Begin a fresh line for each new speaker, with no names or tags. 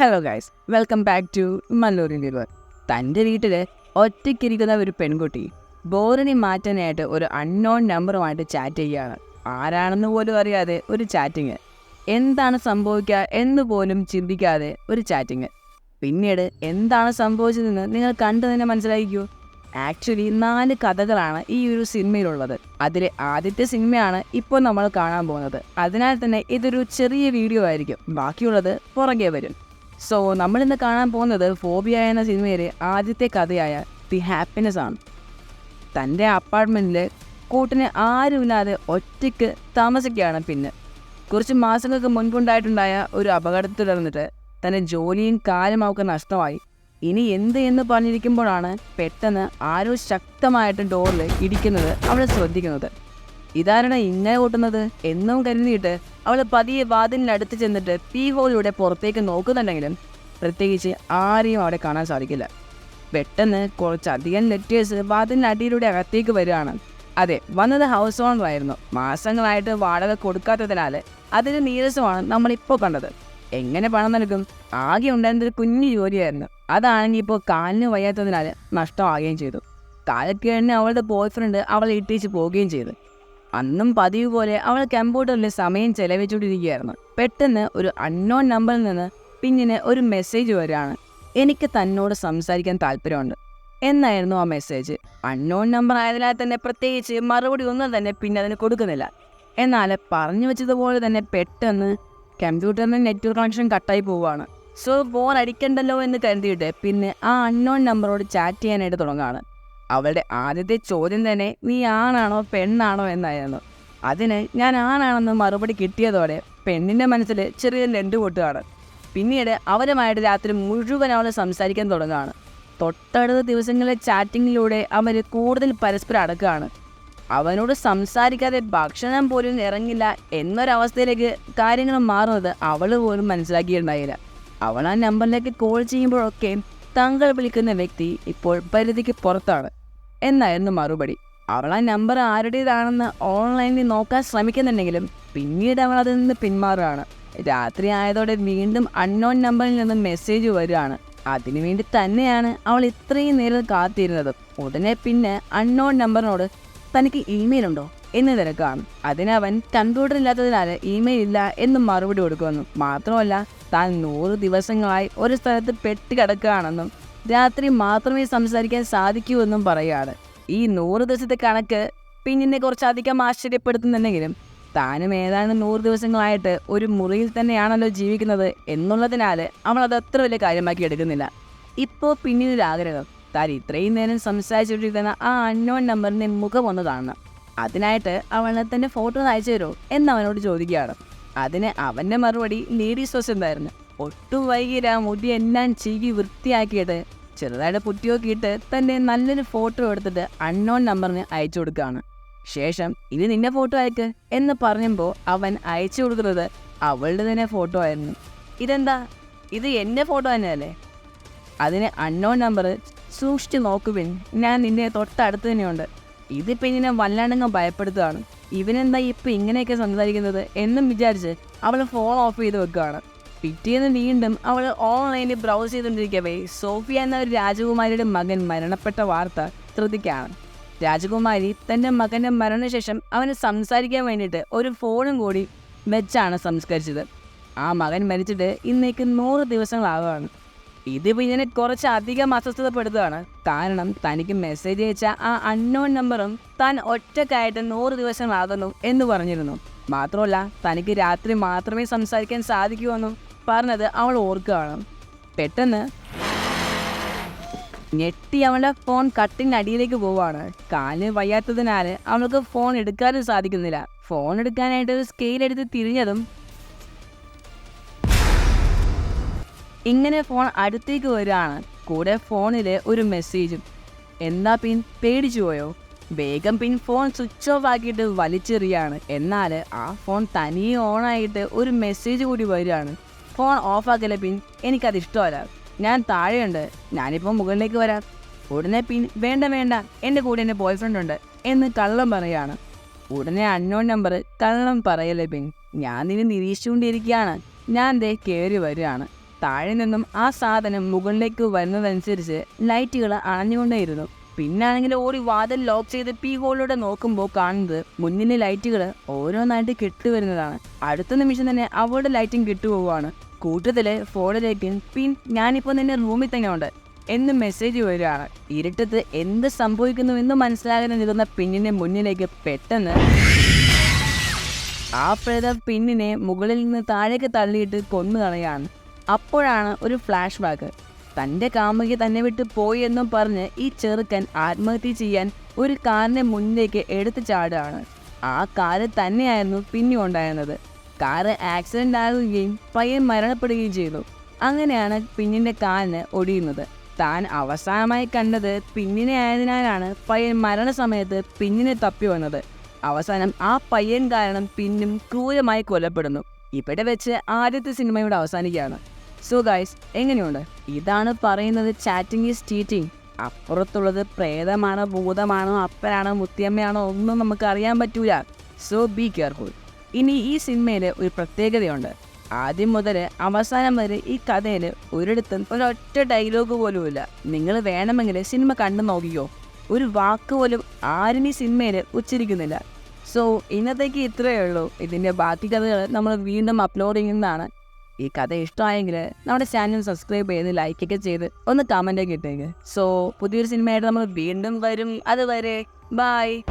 Hello guys welcome back to മല്ലൂരി ലിവർ തന്റെ വീട്ടിൽ ഒറ്റയ്ക്കിരിക്കുന്ന ഒരു പെൺകുട്ടി ബോറിനെ മാറ്റാനായിട്ട് ഒരു അൺനോൺ നമ്പറുമായിട്ട് ചാറ്റ് ചെയ്യുകയാണ്. ആരാണെന്ന് പോലും അറിയാതെ ഒരു ചാറ്റിങ് എന്താണ് സംഭവിക്കുക എന്ന് പോലും ചിന്തിക്കാതെ ഒരു ചാറ്റിങ് പിന്നീട് എന്താണ് സംഭവിച്ചതെന്ന് നിങ്ങൾ കണ്ടു തന്നെ മനസ്സിലാക്കിക്കൂ ആക്ച്വലി നാല് കഥകളാണ് ഈ ഒരു സിനിമയിലുള്ളത്. അതിലെ ആദ്യത്തെ സിനിമയാണ് ഇപ്പോൾ നമ്മൾ കാണാൻ പോകുന്നത്. അതിനാൽ തന്നെ ഇതൊരു ചെറിയ വീഡിയോ ആയിരിക്കും. ബാക്കിയുള്ളത് പുറകെ വരും. സോ നമ്മളിന്ന് കാണാൻ പോകുന്നത് ഫോബിയ എന്ന സിനിമയിലെ ആദ്യത്തെ കഥയായ ദി ഹാപ്പിനെസ് ആണ്. തന്റെ അപ്പാർട്ട്മെന്റിൽ കൂട്ടിന് ആരുമില്ലാതെ ഒറ്റയ്ക്ക് താമസിക്കുകയാണ് പിന്നെ. കുറച്ച് മാസങ്ങൾക്ക് മുൻപുണ്ടായിട്ടുണ്ടായ ഒരു അപകടത്തിൽ തുടർന്നിട്ട് തന്റെ ജോലിയും അവൾക്ക് നഷ്ടമായി. ഇനി എന്ത് എന്ന് പറഞ്ഞിരിക്കുമ്പോഴാണ് പെട്ടെന്ന് ആരോ ശക്തമായിട്ട് ഡോറിൽ ഇടിക്കുന്നത് അവൾ ശ്രദ്ധിക്കുന്നത്. ഇതാരാണ് ഇങ്ങനെ കൂട്ടുന്നത്? എന്നും കരുതിയിട്ട് അവൾ പതിയെ വാതിലിനടുത്ത് ചെന്നിട്ട് പി ഹോളിലൂടെ പുറത്തേക്ക് നോക്കുന്നുണ്ടെങ്കിലും പ്രത്യേകിച്ച് ആരെയും അവിടെ കാണാൻ സാധിക്കില്ല. പെട്ടെന്ന് കുറച്ചധികം ലെറ്റേഴ്സ് വാതിലിനടിയിലൂടെ അകത്തേക്ക് വരികയാണ്. അതെ വന്നത് ഹൗസ് ഓണറായിരുന്നു മാസങ്ങളായിട്ട് വാടക കൊടുക്കാത്തതിനാൽ അതിന് നീരസമാണ് നമ്മളിപ്പോൾ കണ്ടത്. എങ്ങനെ പണം നൽകും? ആകെ ഉണ്ടായിരുന്നൊരു കുഞ്ഞു ജോലിയായിരുന്നു. അതാണെങ്കിൽ ഇപ്പോൾ കാലിന് വയ്യാത്തതിനാൽ നഷ്ടമാകുകയും ചെയ്തു. കാലക്കേടിന് അവളുടെ ബോയ്ഫ്രണ്ട് അവളെ ഇട്ടിച്ച് പോവുകയും ചെയ്തു. അന്നും പതിവ് പോലെ അവൾ കമ്പ്യൂട്ടറിൽ സമയം ചെലവഴിച്ചുകൊണ്ടിരിക്കുകയായിരുന്നു. പെട്ടെന്ന് ഒരു അൺനോൺ നമ്പറിൽ നിന്ന് പിന്നിന് ഒരു മെസ്സേജ് വരികയാണ്. എനിക്ക് തന്നോട് സംസാരിക്കാൻ താല്പര്യമുണ്ട്. എന്നായിരുന്നു ആ മെസ്സേജ് അൺനോൺ നമ്പർ ആയതിനാൽ തന്നെ പ്രത്യേകിച്ച് മറുപടി ഒന്നും തന്നെ പിന്നെ അതിന് കൊടുക്കുന്നില്ല. എന്നാൽ പറഞ്ഞു വെച്ചതുപോലെ തന്നെ പെട്ടെന്ന് കമ്പ്യൂട്ടറിന്റെ നെറ്റ്വർക്ക് കണക്ഷൻ കട്ടായി പോവുകയാണ്. സോ ഫോൺ അടിക്കണ്ടല്ലോ എന്ന് കരുതിയിട്ട് പിന്നെ ആ അൺനോൺ നമ്പറോട് ചാറ്റ് ചെയ്യാനായിട്ട് തുടങ്ങുകയാണ്. അവളുടെ ആദ്യത്തെ ചോദ്യം തന്നെ നീ ആണാണോ പെണ്ണാണോ എന്നായിരുന്നു. അതിന് ഞാൻ ആണാണെന്ന് മറുപടി കിട്ടിയതോടെ പെണ്ണിന്റെ മനസ്സിൽ ചെറിയ ലണ്ട് പൊട്ടുകയാണ്. പിന്നീട് അവരുമായിട്ട് രാത്രി മുഴുവൻ അവൾ സംസാരിക്കാൻ തുടങ്ങുകയാണ്. തൊട്ടടുത്ത ദിവസങ്ങളിലെ ചാറ്റിങ്ങിലൂടെ അവർ കൂടുതൽ പരസ്പരം അടക്കുകയാണ്. അവനോട് സംസാരിക്കാതെ ഭക്ഷണം പോലും ഇറങ്ങില്ല എന്നൊരവസ്ഥയിലേക്ക് കാര്യങ്ങൾ മാറുന്നത് അവൾ പോലും മനസ്സിലാക്കിയിട്ടുണ്ടായില്ല. അവൾ ആ നമ്പറിലേക്ക് കോൾ ചെയ്യുമ്പോഴൊക്കെ താങ്കൾ വിളിക്കുന്ന വ്യക്തി ഇപ്പോൾ പരിധിക്ക് പുറത്താണ്. എന്നായിരുന്നു മറുപടി. അവൾ ആ നമ്പർ ആരുടേതാണെന്ന് ഓൺലൈനിൽ നോക്കാൻ ശ്രമിക്കുന്നുണ്ടെങ്കിലും പിന്നീട് അവൾ അതിൽ നിന്ന് പിന്മാറുകയാണ്. രാത്രി ആയതോടെ വീണ്ടും അൺനോൺ നമ്പറിൽ നിന്ന് മെസ്സേജ് വരികയാണ് അതിനുവേണ്ടി തന്നെയാണ് അവൾ ഇത്രയും നേരം കാത്തിരുന്നത്. ഉടനെ പിന്നെ അൺനോൺ നമ്പറിനോട് തനിക്ക് ഇമെയിൽ ഉണ്ടോ? എന്ന് തിരക്കാണ്. അതിനവൻ കമ്പ്യൂട്ടർ ഇല്ലാത്തതിനാൽ ഇമെയിൽ ഇല്ല എന്ന് മറുപടി കൊടുക്കുമെന്നും മാത്രമല്ല താൻ നൂറ് ദിവസങ്ങളായി ഒരു സ്ഥലത്ത് പെട്ടി കിടക്കുകയാണെന്നും രാത്രി മാത്രമേ സംസാരിക്കാൻ സാധിക്കൂ എന്നും പറയുകയാണ്. ഈ നൂറ് ദിവസത്തെ കണക്ക് പിന്നിനെ കുറച്ചധികം ആശ്ചര്യപ്പെടുത്തുന്നുണ്ടെങ്കിലും താനും ഏതാണ്ട് നൂറ് ദിവസങ്ങളായിട്ട് ഒരു മുറിയിൽ തന്നെയാണല്ലോ ജീവിക്കുന്നത് എന്നുള്ളതിനാൽ അവൾ അത് അത്ര വലിയ കാര്യമാക്കി എടുക്കുന്നില്ല. ഇപ്പോൾ പിന്നീടൊരു ആഗ്രഹം താൻ ഇത്രയും നേരം സംസാരിച്ചുകൊണ്ടിരിക്കുന്ന ആ അൺനോൺ നമ്പറിന്റെ മുഖം ഒന്ന് കാണണം. അതിനായിട്ട് അവളെ തന്റെ ഫോട്ടോ അയച്ചു തരുമോ എന്ന് അവനോട് ചോദിക്കുകയാണ്. അതിന് അവന്റെ മറുപടി ലേഡീസ് ഹോസ് എന്തായിരുന്നു? ഒട്ടും വൈകിയില്ല. മുടി എല്ലാം ചീകി വൃത്തിയാക്കിയിട്ട് ചെറുതായിട്ട് പുറ്റിയോക്കിയിട്ട് തന്നെ നല്ലൊരു ഫോട്ടോ എടുത്തിട്ട് അൺനോൺ നമ്പറിന് അയച്ചു കൊടുക്കുകയാണ്. ശേഷം ഇനി നിന്റെ ഫോട്ടോ അയക്ക് എന്ന് പറയുമ്പോൾ അവൻ അയച്ചു കൊടുക്കുന്നത് അവളുടെ തന്നെ ഫോട്ടോ ആയിരുന്നു. ഇതെന്താ? ഇത് എന്റെ ഫോട്ടോ തന്നെയല്ലേ? അതിന് അൺനോൺ നമ്പർ സൂക്ഷിച്ച് നോക്കുവിൻ ഞാൻ നിന്നെ തൊട്ടടുത്ത് തന്നെയുണ്ട്. ഇതിപ്പോൾ ഇങ്ങനെ വല്ലാണ്ടങ്ങ് ഭയപ്പെടുത്തുകയാണ്. ഇവനെന്താ ഇപ്പം ഇങ്ങനെയൊക്കെ സംസാരിക്കുന്നത് എന്നും വിചാരിച്ച് അവൾ ഫോൺ ഓഫ് ചെയ്ത് വെക്കുകയാണ്. പിറ്റേന്ന് വീണ്ടും അവൾ ഓൺലൈനിൽ ബ്രൗസ് ചെയ്തുകൊണ്ടിരിക്കവേ. സോഫിയ എന്ന ഒരു രാജകുമാരിയുടെ മകൻ മരണപ്പെട്ട വാർത്ത ശ്രദ്ധിക്കുകയാണ് രാജകുമാരി തന്റെ മകന്റെ മരണശേഷം അവന് സംസാരിക്കാൻ വേണ്ടിയിട്ട് ഒരു ഫോണും കൂടി വെച്ചാണ് സംസ്കരിച്ചത്. ആ മകൻ മരിച്ചിട്ട് ഇന്നേക്ക് നൂറ് ദിവസങ്ങളാവുകയാണ്. ഇത് ഇതിനെ കുറച്ച് അധികം അസ്വസ്ഥതപ്പെടുത്തുകയാണ്. കാരണം തനിക്ക് മെസ്സേജ് അയച്ച ആ അൺനോൺ നമ്പറും താൻ ഒറ്റക്കായിട്ട് നൂറ് ദിവസങ്ങളാകുന്നു എന്ന് പറഞ്ഞിരുന്നു. മാത്രമല്ല തനിക്ക് രാത്രി മാത്രമേ സംസാരിക്കാൻ സാധിക്കൂ എന്നും പറഞ്ഞത് അവൾ ഓർക്കുകയാണ്. പെട്ടെന്ന് ഞെട്ടി അവളുടെ ഫോൺ കട്ടിന് അടിയിലേക്ക് പോവാണ് കാലിന് വയ്യാത്തതിനാൽ അവൾക്ക് ഫോൺ എടുക്കാനും സാധിക്കുന്നില്ല. ഫോൺ എടുക്കാനായിട്ട് ഒരു സ്കെയിൽ എടുത്ത് തിരിഞ്ഞതും ഇങ്ങനെ ഫോൺ അടുത്തേക്ക് വരികയാണ്. കൂടെ ഫോണിലെ ഒരു മെസ്സേജും എന്നാ പിൻ പേടിച്ചു പോയോ? വേഗം പിൻ ഫോൺ സ്വിച്ച് ഓഫ് ആക്കിയിട്ട് വലിച്ചെറിയാണ്. എന്നാൽ ആ ഫോൺ തനിയെ ഓണായിട്ട് ഒരു മെസ്സേജ് കൂടി വരികയാണ്. ഫോൺ ഓഫ് ആക്കിയ പിൻ? എനിക്കത് ഇഷ്ടമല്ല. ഞാൻ താഴെയുണ്ട്. ഞാനിപ്പോൾ മുകളിലേക്ക് വരാം. ഉടനെ പിൻ വേണ്ട വേണ്ട. എന്റെ കൂടെ എന്റെ ബോയ് ഫ്രണ്ട് ഉണ്ട് എന്ന് കള്ളം പറയുകയാണ്. ഉടനെ അൺനോൺ നമ്പർ കള്ളം പറയല്ലേ പിൻ? ഞാൻ നിന്നെ നിരീക്ഷിച്ചുകൊണ്ടിരിക്കുകയാണ്. ഞാൻ ദേ കയറി വരികയാണ്. താഴെ നിന്നും ആ സാധനം മുകളിലേക്ക് വരുന്നതനുസരിച്ച് ലൈറ്റുകൾ അണഞ്ഞുകൊണ്ടേയിരുന്നു. പിന്നാണെങ്കിൽ ഓടി വാതിൽ ലോക്ക് ചെയ്ത് പി ഹോളിലൂടെ നോക്കുമ്പോൾ കാണുന്നത് മുന്നിലെ ലൈറ്റുകൾ ഓരോന്നായിട്ട് കെട്ടുവരുന്നതാണ്. അടുത്ത നിമിഷം തന്നെ അവളുടെ ലൈറ്റും കെട്ടുപോവുകയാണ്. കൂട്ടത്തിലെ ഫോണിലേക്ക് പിൻ ഞാനിപ്പോൾ നിന്നെ റൂമിൽ തന്നെ ഉണ്ട്. എന്ന് മെസ്സേജ് വരികയാണ്. ഇരുട്ടത്ത് എന്ത് സംഭവിക്കുന്നു എന്ന് മനസ്സിലാകുന്ന നിൽക്കുന്ന പിന്നിന്റെ മുന്നിലേക്ക് പെട്ടെന്ന് ആ പ്രേത പിന്നിനെ മുകളിൽ നിന്ന് താഴേക്ക് തള്ളിയിട്ട് കൊന്നു കളയാണ് അപ്പോഴാണ് ഒരു ഫ്ലാഷ് ബാക്ക് തന്റെ കാമുകി തന്നെ വിട്ട് പോയി എന്നും പറഞ്ഞ് ഈ ചെറുക്കൻ ആത്മഹത്യ ചെയ്യാൻ ഒരു കാറിനെ മുന്നിലേക്ക് എടുത്തു ചാടുകയാണ്. ആ കാറ് തന്നെയായിരുന്നു പിന്നെ ഉണ്ടായിരുന്നത്. കാറ് ആക്സിഡന്റ് ആകുകയും പയ്യൻ മരണപ്പെടുകയും ചെയ്തു. അങ്ങനെയാണ് പിന്നിന്റെ കാലിന് ഒടിയുന്നത്. താൻ അവസാനമായി കണ്ടത് പിന്നിനെ ആയതിനാലാണ് പയ്യൻ മരണസമയത്ത് പിന്നിനെ തപ്പി വന്നത്. അവസാനം ആ പയ്യൻ കാരണം പിന്നും ക്രൂരമായി കൊല്ലപ്പെടുന്നു. ഇവിടെ വെച്ച് ആദ്യത്തെ സിനിമയുടെ അവസാനിക്കുകയാണ്. സോ ഗൈസ് എങ്ങനെയുണ്ട്? ഇതാണ് പറയുന്നത് ചാറ്റിംഗ് ഈസ് ചീറ്റിംഗ് അപ്പുറത്തുള്ളത് പ്രേതമാണോ ഭൂതമാണോ അപ്പനാണോ മുത്തിയമ്മയാണോ ഒന്നും നമുക്ക് അറിയാൻ പറ്റൂല. സോ ബി കെയർഫുൾ ഇനി ഈ സിനിമയിൽ ഒരു പ്രത്യേകതയുണ്ട്. ആദ്യം മുതൽ അവസാനം വരെ ഈ കഥയിൽ ഒരിടത്തും ഒരൊറ്റ ഡയലോഗ് പോലുമില്ല. നിങ്ങൾ വേണമെങ്കിൽ സിനിമ കണ്ടു നോക്കിയോ ഒരു വാക്ക് പോലും ആരും ഈ സിനിമയിൽ ഉച്ചരിക്കുന്നില്ല. സോ ഇന്നത്തേക്ക് ഇത്രയേ ഉള്ളൂ. ഇതിന്റെ ബാക്കി കഥകൾ നമ്മൾ വീണ്ടും അപ്ലോഡ് ചെയ്യുന്നതാണ്. ഈ കഥ ഇഷ്ടമായെങ്കിൽ നമ്മുടെ ചാനൽ സബ്സ്ക്രൈബ് ചെയ്ത് ലൈക്കൊക്കെ ചെയ്ത് ഒന്ന് കമന്റൊക്കെ ഇട്ടേക്ക്. സോ പുതിയൊരു സിനിമയായിട്ട് നമ്മൾ വീണ്ടും വരും. അതുവരെ ബൈ